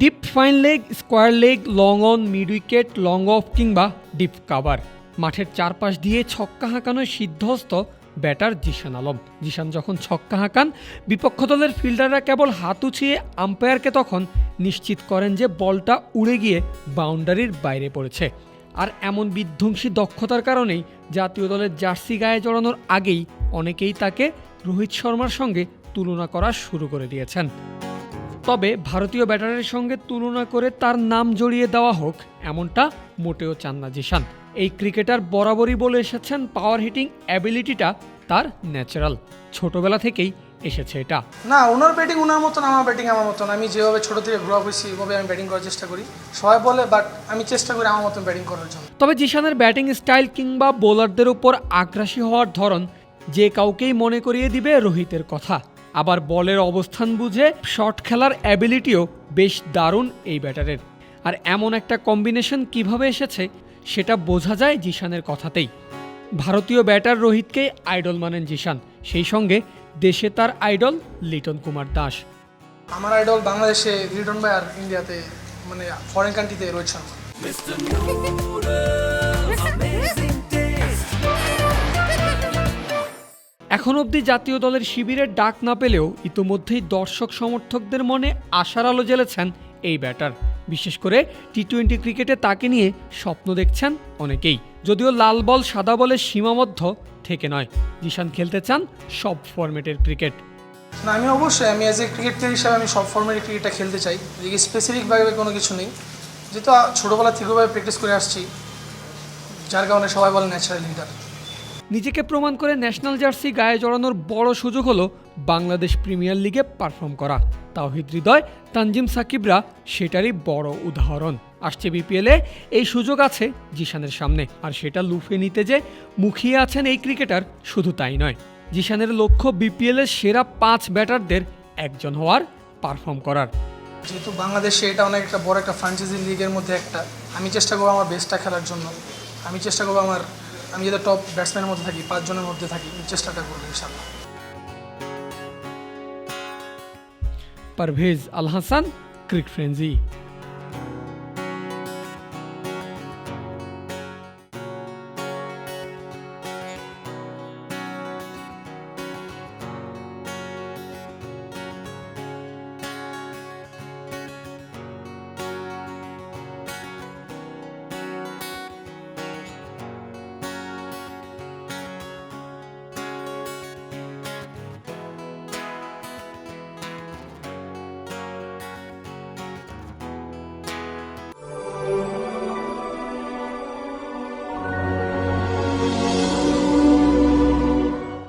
Deep fine leg, square leg, long on, mid wicket, long off কিংবা deep cover. মাঠের চারপাশ দিয়ে ছক্কা হাঁকানোয় সিদ্ধহস্ত ব্যাটার জিশান আলম। জিশান যখন ছক্কা হাঁকান, বিপক্ষ দলের ফিল্ডাররা কেবল হাত উছিয়ে আম্পায়ারকে তখন নিশ্চিত করেন যে বলটা উড়ে গিয়ে বাউন্ডারির বাইরে পড়েছে। আর এমন বিধ্বংসী দক্ষতার কারণেই জাতীয় দলের জার্সি গায়ে জড়ানোর আগেই অনেকেই তাকে রোহিত শর্মার সঙ্গে তুলনা করা শুরু করে দিয়েছেন। তবে ভারতীয় ব্যাটারের সঙ্গে তুলনা করে তার নাম জড়িয়ে দেওয়া হোক এমনটা মোটেও চান না জিশান। এই ক্রিকেটার বরাবরই বলে এসেছেন পাওয়ার হিটিং অ্যাবিলিটিটা তার ন্যাচারাল ছোটবেলা থেকেই এসেছে এটা। না ওনার ব্যাটিং ওনার মতন আমার ব্যাটিং আমার মতন। আমি যেভাবে ছোটো থেকে গ্রো হয়েছি ওইভাবে আমি ব্যাটিং করার চেষ্টা করি। সবাই বলে বাট আমি চেষ্টা করি আমার মতন ব্যাটিং করার জন্য। তবে জিশানের ব্যাটিং স্টাইল কিংবা বোলারদের উপর আগ্রাসী হওয়ার ধরন যে কাউকেই মনে করিয়ে দিবে রোহিতের কথা। আবার বলের অবস্থান বুঝে শট খেলার অ্যাবিলিটিও বেশ দারুণ এই ব্যাটারের। আর এমন একটা কম্বিনেশন কীভাবে এসেছে সেটা বোঝা যায় জিশানের কথাতেই। ভারতীয় ব্যাটার রোহিতকে আইডল মানেন জিশান সেই সঙ্গে দেশে তার আইডল লিটন কুমার দাস। আমার আইডল বাংলাদেশে লিটন ভাই আর ইন্ডিয়াতে মানে ফরেন কান্ট্রিতে রোহিত শর্মা। এখন অবধি জাতীয় দলের শিবিরের ডাক না পেলেও ইতোমধ্যেই দর্শক সমর্থকদের মনে আশার আলো জ্বেলেছেন এই ব্যাটার। বিশেষ করে টি টোয়েন্টি ক্রিকেটে তাকে নিয়ে স্বপ্ন দেখছেন অনেকেই। যদিও লাল বল সাদা বলের সীমাবদ্ধ থেকে নয়। জিশান খেলতে চান সব ফরম্যাটের ক্রিকেট। না, আমি অবশ্যই, আমি অ্যাজ এ ক্রিকেট প্লেয়ার হিসাবে আমি সব ফর্মের ক্রিকেটটা খেলতে চাই। স্পেসিফিকভাবে কোনো কিছু নেই। যেহেতু ছোটোবেলা থেকেভাবে প্র্যাকটিস করে আসছি, যার কারণে সবাই বলে ন্যাচারাল লিডার নিজেকে প্রমাণ করে ন্যাশনাল জার্সি গায়ে জড়ানোর বড় সুযোগ হলো বাংলাদেশ প্রিমিয়ার লিগে পারফর্ম করা। তাওহিদ হৃদয়, তানজিম সাকিবরা সেটারই বড় উদাহরণ। আসছে বিপিএলে, এই সুযোগ আছে জিশানের সামনে। আর সেটা লুফে নিতে যে মুখিয়ে আছেন এই ক্রিকেটার শুধু তাই নয়। জিশানের লক্ষ্য বিপিএলের সেরা পাঁচ ব্যাটারদের একজন হওয়ার, পারফর্ম করার। যেহেতু বাংলাদেশে এটা অনেক একটা বড় একটা ফ্রাঞ্চাইজি লিগের মধ্যে একটা, আমি চেষ্টা করব আমার বেস্টটা খেলার জন্য। আমি চেষ্টা করব আমার আমি যাতে টপ ব্যাটসম্যানের মধ্যে থাকি, পাঁচজনের মধ্যে থাকি চেষ্টাটা করব ইনশাল্লাহ পারভেজ আল হাসান ক্রিক ফ্রেন্জি